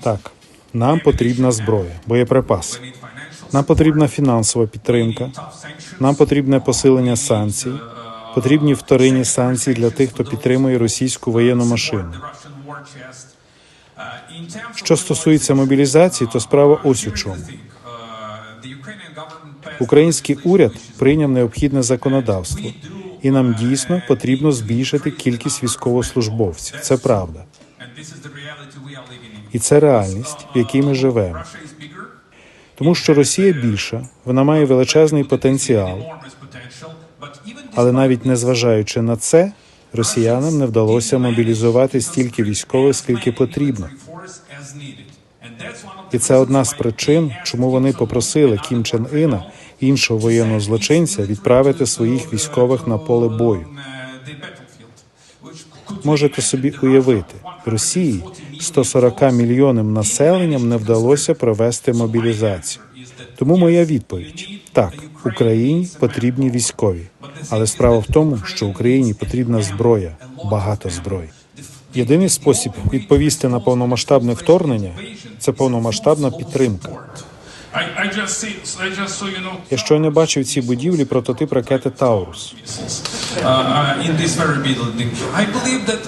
Так, нам потрібна зброя, боєприпаси. Нам потрібна фінансова підтримка. Нам потрібне посилення санкцій. Потрібні вторинні санкції для тих, хто підтримує російську воєнну машину. Що стосується мобілізації, то справа ось у чому. Український уряд прийняв необхідне законодавство, і нам дійсно потрібно збільшити кількість військовослужбовців. Це правда, і це реальність, в якій ми живемо. Тому що Росія більша, вона має величезний потенціал, але навіть незважаючи на це, росіянам не вдалося мобілізувати стільки військових, скільки потрібно. І це одна з причин, чому вони попросили Кім Чен Іна, іншого воєнного злочинця, відправити своїх військових на поле бою. Можете собі уявити, Росії 140 мільйонам населенням не вдалося провести мобілізацію. Тому моя відповідь так, Україні потрібні військові, але справа в тому, що Україні потрібна зброя, багато зброї. Єдиний спосіб відповісти на повномасштабне вторгнення це повномасштабна підтримка. Я щойно бачив ці будівлі прототип ракети Таурус. uh, uh,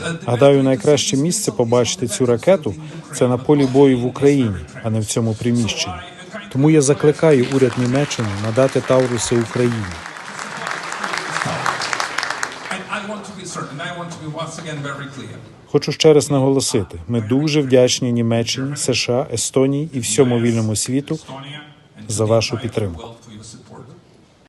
uh, Гадаю, найкраще місце побачити цю ракету це на полі бою в Україні, а не в цьому приміщенні. Тому я закликаю уряд Німеччини надати Тауруси Україні. Хочу ще раз наголосити: ми дуже вдячні Німеччині, США, Естонії і всьому вільному світу за вашу підтримку.